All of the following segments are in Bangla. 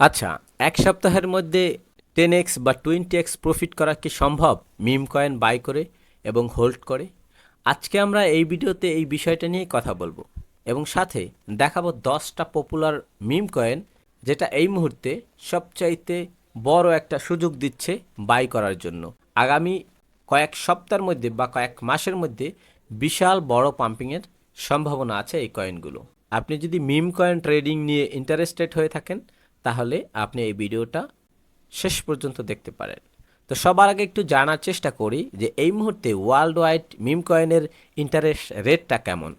আচ্ছা এক সপ্তাহের মধ্যে টেন এক্স বা টোয়েন্টি এক্স প্রফিট করা কি সম্ভব? মিম কয়েন বাই করে এবং হোল্ড করে। আজকে আমরা এই ভিডিওতে এই বিষয়টা নিয়ে কথা বলব এবং সাথে দেখাবো দশটা পপুলার মিম কয়েন যেটা এই মুহূর্তে সবচাইতে বড় একটা সুযোগ দিচ্ছে বাই করার জন্য। আগামী কয়েক সপ্তাহের মধ্যে বা কয়েক মাসের মধ্যে বিশাল বড় পাম্পিংয়ের সম্ভাবনা আছে এই কয়েনগুলো। আপনি যদি মিম কয়েন ট্রেডিং নিয়ে ইন্টারেস্টেড হয়ে থাকেন তাহলে আপনি এই ভিডিওটা শেষ পর্যন্ত দেখতে পারেন। তো সবার আগে একটু জানার চেষ্টা করি যে এই মুহূর্তে ওয়ার্ল্ড ওয়াইড মিম কয়েনের ইন্টারেস্ট রেটটা কেমন।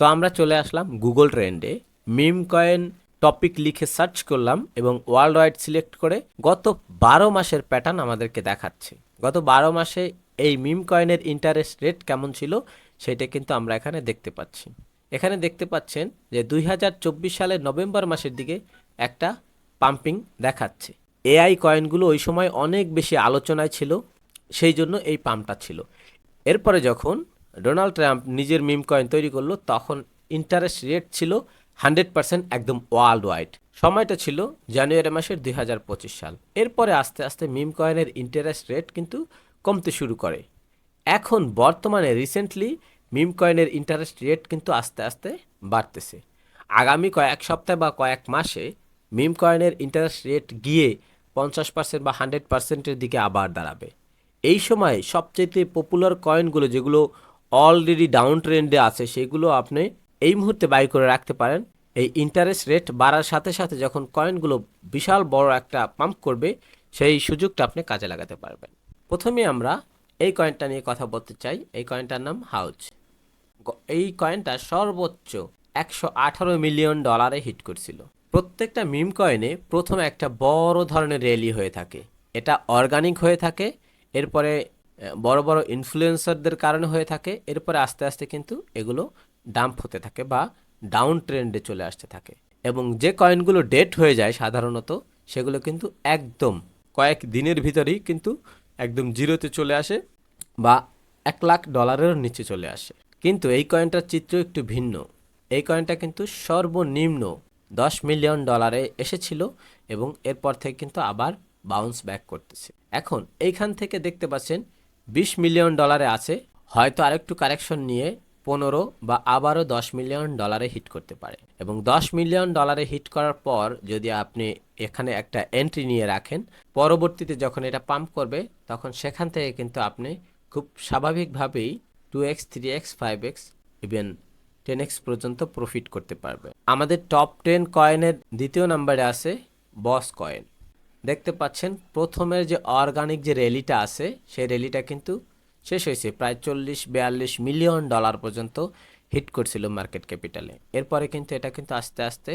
তো আমরা চলে আসলাম গুগল ট্রেন্ডে মিম কয়েন টপিক লিখে সার্চ করলাম এবং ওয়ার্ল্ড ওয়াইড সিলেক্ট করে গত বারো মাসের প্যাটার্ন আমাদেরকে দেখাচ্ছে। গত বারো মাসে এই মিম কয়েনের ইন্টারেস্ট রেট কেমন ছিল সেটা কিন্তু আমরা এখানে দেখতে পাচ্ছি। এখানে দেখতে পাচ্ছেন যে দুই হাজার চব্বিশ সালের নভেম্বর মাসের দিকে একটা পাম্পিং দেখাচ্ছে। এআই কয়েনগুলো ওই সময় অনেক বেশি আলোচনায় ছিল, সেই জন্য এই পাম্পটা ছিল। এরপরে যখন ডোনাল্ড ট্রাম্প নিজের মিম কয়েন তৈরি করল, তখন ইন্টারেস্ট রেট ছিল হান্ড্রেড পার্সেন্ট একদম ওয়ার্ল্ড ওয়াইড সময়টা ছিল জানুয়ারি মাসের দুই হাজার পঁচিশ সাল। এরপরে আস্তে আস্তে মিম কয়েনের ইন্টারেস্ট রেট কিন্তু কমতে শুরু করে। এখন বর্তমানে রিসেন্টলি মিম কয়েনের ইন্টারেস্ট রেট কিন্তু আস্তে আস্তে বাড়তেছে। আগামী কয়েক সপ্তাহ বা কয়েক মাসে মিম কয়েনের ইন্টারেস্ট রেট গিয়ে পঞ্চাশ পার্সেন্ট বা হান্ড্রেড পার্সেন্টের দিকে আবার দাঁড়াবে। এই সময় সবচেয়ে পপুলার কয়েনগুলো যেগুলো অলরেডি ডাউন ট্রেন্ডে আছে, সেগুলো আপনি এই মুহূর্তে বাই করে রাখতে পারেন। এই ইন্টারেস্ট রেট বাড়ার সাথে সাথে যখন কয়েনগুলো বিশাল বড় একটা পাম্প করবে, সেই সুযোগটা আপনি কাজে লাগাতে পারবেন। প্রথমে আমরা এই কয়েনটা নিয়ে কথা বলতে চাই। এই কয়েনটার নাম হাউজ এই কয়েনটা সর্বোচ্চ একশো আঠারো মিলিয়ন ডলারে হিট করছিল। প্রত্যেকটা মিম কয়েনে প্রথমে একটা বড় ধরনের র্যালি হয়ে থাকে। এটা অর্গানিক হয়ে থাকে, এরপরে বড় বড় ইনফ্লুয়েন্সারদের কারণে হয়ে থাকে, এরপরে আস্তে আস্তে কিন্তু এগুলো ডাম্প হতে থাকে বা ডাউন ট্রেন্ডে চলে আসতে থাকে। এবং যে কয়েনগুলো ডেট হয়ে যায় সাধারণত, সেগুলো কিন্তু একদম কয়েক দিনের ভিতরেই কিন্তু একদম জিরোতে চলে আসে বা এক লাখ ডলারের নিচে চলে আসে। কিন্তু এই কয়েনটার চিত্র একটু ভিন্ন। এই কয়েনটা কিন্তু সর্বনিম্ন দশ মিলিয়ন ডলারে এসেছিল এবং এরপর থেকে কিন্তু আবার বাউন্স ব্যাক করতেছে। এখন এইখান থেকে দেখতে পাচ্ছেন বিশ মিলিয়ন ডলারে আছে, হয়তো আরেকটু কারেকশন নিয়ে পনেরো বা আবারও দশ মিলিয়ন ডলারে হিট করতে পারে। এবং দশ মিলিয়ন ডলারে হিট করার পর যদি আপনি এখানে একটা এন্ট্রি নিয়ে রাখেন, পরবর্তীতে যখন এটা পাম্প করবে, তখন সেখান থেকে কিন্তু আপনি খুব স্বাভাবিকভাবেই two x three x five x even ten x পর্যন্ত প্রফিট করতে পারবে। আমাদের টপ টেন কয়েনের দ্বিতীয় নাম্বারে আছে বস কয়েন দেখতে পাচ্ছেন, প্রথমের যে অর্গানিক যে র্যালিটা আছে, সেই র্যালিটা কিন্তু শেষ হয়েছে। প্রায় চল্লিশ, বিয়াল্লিশ মিলিয়ন ডলার পর্যন্ত হিট করছিল মার্কেট ক্যাপিটালে এরপরে কিন্তু এটা কিন্তু আস্তে আস্তে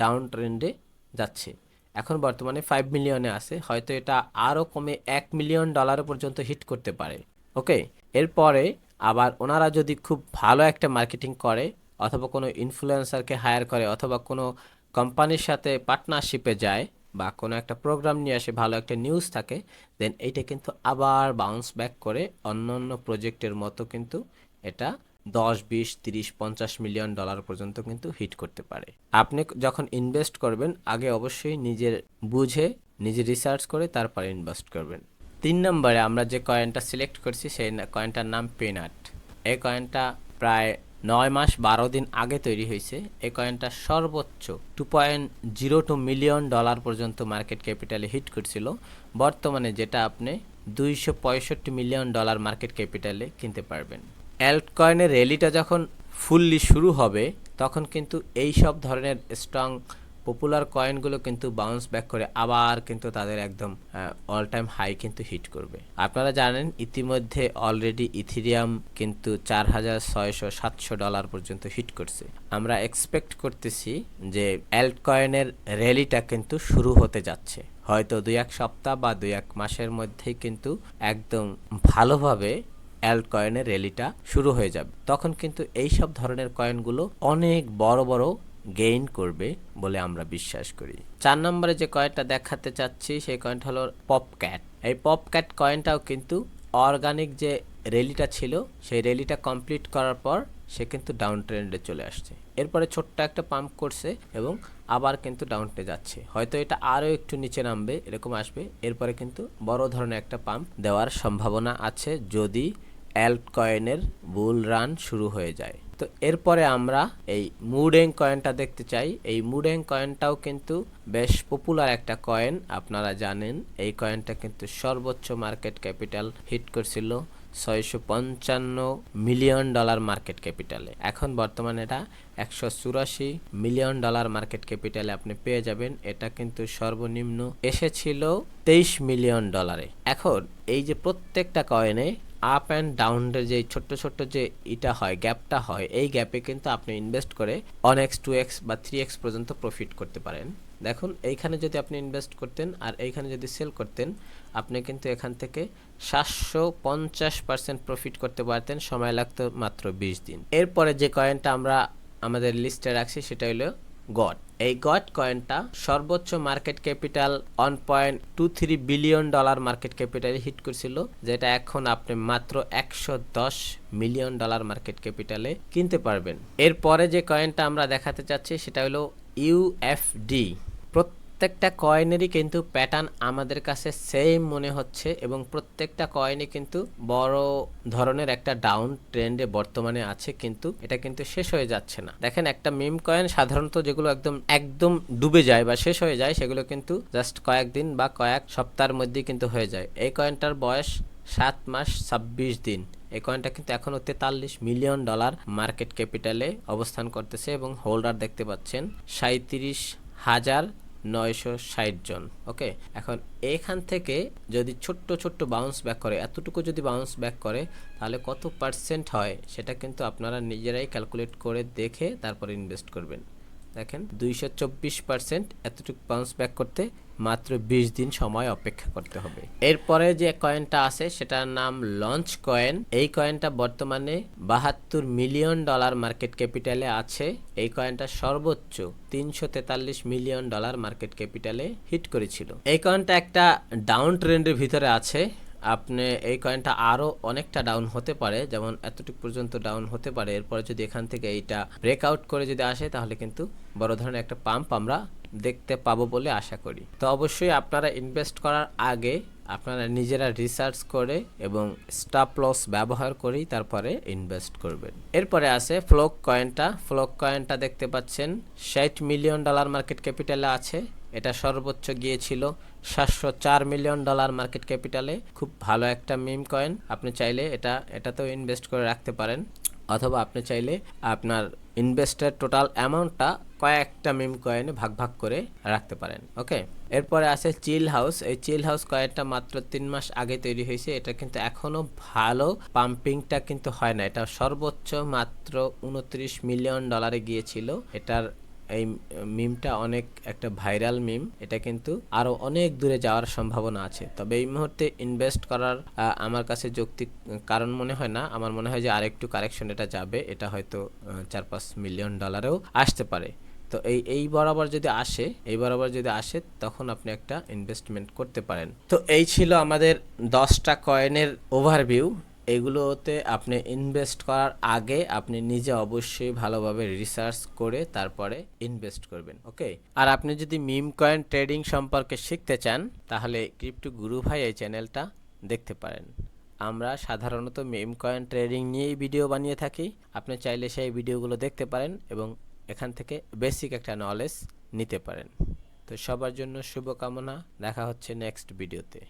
ডাউন ট্রেন্ডে যাচ্ছে। এখন বর্তমানে ফাইভ মিলিয়নে আছে। হয়তো এটা আরও কমে এক মিলিয়ন ডলার পর্যন্ত হিট করতে পারে। ওকে এরপরে আবার ওনারা যদি খুব ভালো একটা মার্কেটিং করে অথবা কোনো ইনফ্লুয়েন্সারকে হায়ার করে অথবা কোনো কোম্পানির সাথে পার্টনারশিপে যায় বা কোনো একটা প্রোগ্রাম নিয়ে আসে, ভালো একটা নিউজ থাকে দেন এইটা কিন্তু আবার বাউন্স ব্যাক করে অন্য অন্য প্রজেক্টের মতো কিন্তু এটা দশ, বিশ, তিরিশ, পঞ্চাশ মিলিয়ন ডলার পর্যন্ত কিন্তু হিট করতে পারে। আপনি যখন ইনভেস্ট করবেন, আগে অবশ্যই নিজের বুঝে, নিজে রিসার্চ করে তারপরে ইনভেস্ট করবেন। তিন নম্বরে আমরা যে কয়েনটা সিলেক্ট করছি, সেই কয়েনটার নাম পেনাট এই কয়েনটা প্রায় নয় মাস বারো দিন আগে তৈরি হয়েছে। এই কয়েনটা সর্বোচ্চ two point zero two million dollar পর্যন্ত মার্কেট ক্যাপিটালে হিট করছিল। বর্তমানে যেটা আপনি দুইশো পঁয়ষট্টি মিলিয়ন ডলার মার্কেট ক্যাপিটালে কিনতে পারবেন। অ্যাল্ট কয়েনের র্যালিটা যখন ফুললি শুরু হবে, তখন কিন্তু এই সব ধরনের স্ট্রং পপুলার কয়েনগুলো কিন্তু বাউন্স ব্যাক করে আবার কিন্তু তাদের একদম অল টাইম হাই কিন্তু হিট করবে। আপনারা জানেন ইতিমধ্যে অলরেডি ইথিরিয়াম কিন্তু চার হাজার ছয়শো সাতশো ডলার পর্যন্ত হিট করছে। আমরা এক্সপেক্ট করতেছি যে অ্যাল্ট কয়েনের র্যালিটা কিন্তু শুরু হতে যাচ্ছে। হয়তো দুই এক সপ্তাহ বা দুই এক মাসের মধ্যেই কিন্তু একদম ভালোভাবে অ্যাল্ট কয়েনের র্যালিটা শুরু হয়ে যাবে। তখন কিন্তু এই সব ধরনের কয়েনগুলো অনেক বড় বড় গেইন করবে বলে আমরা বিশ্বাস করি। চার নম্বরে যে কয়েনটা দেখাতে চাচ্ছি, সেই কয়েনটা হলো পপক্যাট এই পপক্যাট কয়েনটাও কিন্তু অর্গানিক যে র্যালিটা ছিল, সেই র্যালিটা কমপ্লিট করার পর সে কিন্তু ডাউন ট্রেন্ডে চলে আসছে। এরপরে ছোট্ট একটা পাম্প করছে এবং আবার কিন্তু ডাউন ডাউনটে যাচ্ছে। হয়তো এটা আরও একটু নিচে নামবে, এরকম আসবে। এরপরে কিন্তু বড় ধরনের একটা পাম্প দেওয়ার সম্ভাবনা আছে যদি অ্যাল্ট কয়েনের বুল রান শুরু হয়ে যায়। তো এরপরে আমরা এই মুডেং কয়েনটা দেখতে চাই। এই মুডেং কয়েনটাও কিন্তু বেশ পপুলার একটা কয়েন আপনারা জানেন। এই কয়েনটা কিন্তু সর্বোচ্চ মার্কেট ক্যাপিটাল হিট করছিল ছয়শো পঞ্চান্ন মিলিয়ন ডলার মার্কেট ক্যাপিটালে এখন বর্তমানে এটা একশো চুরাশি মিলিয়ন ডলার মার্কেট ক্যাপিটালে আপনি পেয়ে যাবেন। এটা কিন্তু সর্বনিম্ন এসেছিল তেইশ মিলিয়ন ডলারে এখন এই যে প্রত্যেকটা কয়েনে আপ অ্যান্ড ডাউনের যে ছোট্ট ছোট্ট যে ইটা হয় গ্যাপটা হয়, এই গ্যাপে কিন্তু আপনি ইনভেস্ট করে অন এক্স টু এক্স বা থ্রি এক্স পর্যন্ত প্রফিট করতে পারেন। দেখুন, এইখানে যদি আপনি ইনভেস্ট করতেন আর এইখানে যদি সেল করতেন, আপনি কিন্তু এখান থেকে সাতশো পঞ্চাশ পার্সেন্ট প্রফিট করতে পারতেন, সময় লাগতো মাত্র বিশ দিন। এরপরে যে কয়েনটা আমরা আমাদের লিস্টে রাখছি, সেটা হলো গড। এই গড কয়েনটা সর্বোচ্চ market capital one point two three billion dollar market ক্যাপিটালে hit করছিল, যেটা এখন আপনি মাত্র একশো দশ মিলিয়ন ডলার মার্কেট ক্যাপিটালে কিনতে পারবেন। এরপরে যে কয়েনটা আমরা দেখাতে চাচ্ছি, সেটা হলো ইউএফডি প্রত্যেকটা কয়েনেরই কিন্তু প্যাটার্ন আমাদের কাছে সেম মনে হচ্ছে এবং প্রত্যেকটা কয়েনে কিন্তু বড় ধরনের একটা ডাউন ট্রেন্ডে বর্তমানে আছে কিন্তু এটা কিন্তু শেষ হয়ে যাচ্ছে না। দেখেন একটা মিম কয়েন সাধারণত যেগুলো একদম একদম ডুবে যায় বা শেষ হয়ে যায় সেগুলো কিন্তু জাস্ট কয়েকদিন বা কয়েক সপ্তাহের মধ্যেই কিন্তু হয়ে যায়। এই কয়েনটার বয়স সাত মাস ছাব্বিশ দিন। এই কয়েনটা কিন্তু এখনও তেতাল্লিশ মিলিয়ন ডলার মার্কেট ক্যাপিটালে অবস্থান করতেছে এবং হোল্ডার দেখতে পাচ্ছেন সাঁত্রিশ হাজার নয়শো ষাট জন, ওকে? এখন এখান থেকে যদি ছোট্ট ছোট্ট বাউন্স ব্যাক করে, এতটুকু যদি বাউন্স ব্যাক করে, তাহলে কত পার্সেন্ট হয়? সেটা কিন্তু আপনারা নিজেরাই ক্যালকুলেট করে দেখে তারপরে ইনভেস্ট করবেন। দেখেন, দুইশো চব্বিশ পার্সেন্ট এতটুকু বাউন্স ব্যাক করতে মাত্র বিশ দিন সময় অপেক্ষা করতে হবে। এরপরে যে কয়েনটা আছে, সেটার নাম লঞ্চ কয়েন এই কয়েনটা বর্তমানে বাহাত্তর মিলিয়ন ডলার মার্কেট ক্যাপিটালে আছে। এই কয়েনটা সর্বোচ্চ তিনশো তেতাল্লিশ মিলিয়ন ডলার মার্কেট ক্যাপিটালে হিট করেছিল। এই কয়েনটা একটা ডাউন ট্রেন্ডের ভিতরে আছে। আপনি এই কয়েনটা আরও অনেকটা ডাউন হতে পারে, যেমন এতটুকু পর্যন্ত ডাউন হতে পারে। এরপরে যদি এখান থেকে এইটা ব্রেকআউট করে যদি আসে, তাহলে কিন্তু বড় ধরনের একটা পাম্প আমরা দেখতে পাবো বলে আশা করি। তো অবশ্যই আপনারা ইনভেস্ট করার আগে আপনারা নিজেরা রিসার্চ করে এবং স্টপ লস ব্যবহার করেই তারপরে ইনভেস্ট করবেন। এরপরে আছে ফ্লোক কয়েনটা ফ্লোক কয়েনটা দেখতে পাচ্ছেন। ষাট মিলিয়ন ডলার মার্কেট ক্যাপিটালে আছে। এটা সর্বোচ্চ গিয়েছিল সাতশো চার মিলিয়ন ডলার মার্কেট ক্যাপিটালে। খুব ভালো একটা মিম কয়েন। আপনি চাইলে এটা, এটাতেও ইনভেস্ট করে রাখতে পারেন। অথবা আপনি চাইলে আপনার ইনভেস্টের টোটাল অ্যামাউন্টটা কয়েকটা মিম কয়েনে ভাগ ভাগ করে রাখতে পারেন। ওকে? এরপরে আছে চিল হাউস। এই চিল হাউস কয়েনটা মাত্র তিন মাস আগে তৈরি হয়েছে। এটা কিন্তু এখনও ভালো। পাম্পিংটা কিন্তু হয় না। এটা সর্বোচ্চ মাত্র উনত্রিশ মিলিয়ন ডলারে গিয়েছিল। এটার এই মিমটা অনেক একটা ভাইরাল মিম। এটা কিন্তু আরও অনেক দূরে যাওয়ার সম্ভাবনা আছে। তবে এই মুহূর্তে ইনভেস্ট করার আমার কাছে যৌক্তিক কারণ মনে হয় না। আমার মনে হয় যে আরেকটু কারেকশন এটা যাবে। এটা হয়তো চার পাঁচ মিলিয়ন ডলারেও আসতে পারে। তো এই এই বরাবর যদি আসে, এই বরাবর যদি আসে, তখন আপনি একটা ইনভেস্টমেন্ট করতে পারেন। তো এই ছিল আমাদের দশটা কয়েনের ওভারভিউ এগুলোতে আপনি ইনভেস্ট করার আগে আপনি নিজে অবশ্যই ভালোভাবে রিসার্চ করে তারপরে ইনভেস্ট করবেন ওকে আর আপনি যদি মিম কয়েন ট্রেডিং সম্পর্কে শিখতে চান, তাহলে ক্রিপ্টো গুরু ভাই এই চ্যানেলটা দেখতে পারেন। আমরা সাধারণত মিম কয়েন ট্রেডিং নিয়েই ভিডিও বানিয়ে থাকি। আপনি চাইলে সেই ভিডিওগুলো দেখতে পারেন এবং এখান থেকে বেসিক একটা নলেজ নিতে পারেন। তো সবার জন্য শুভকামনা, দেখা হচ্ছে নেক্সট ভিডিওতে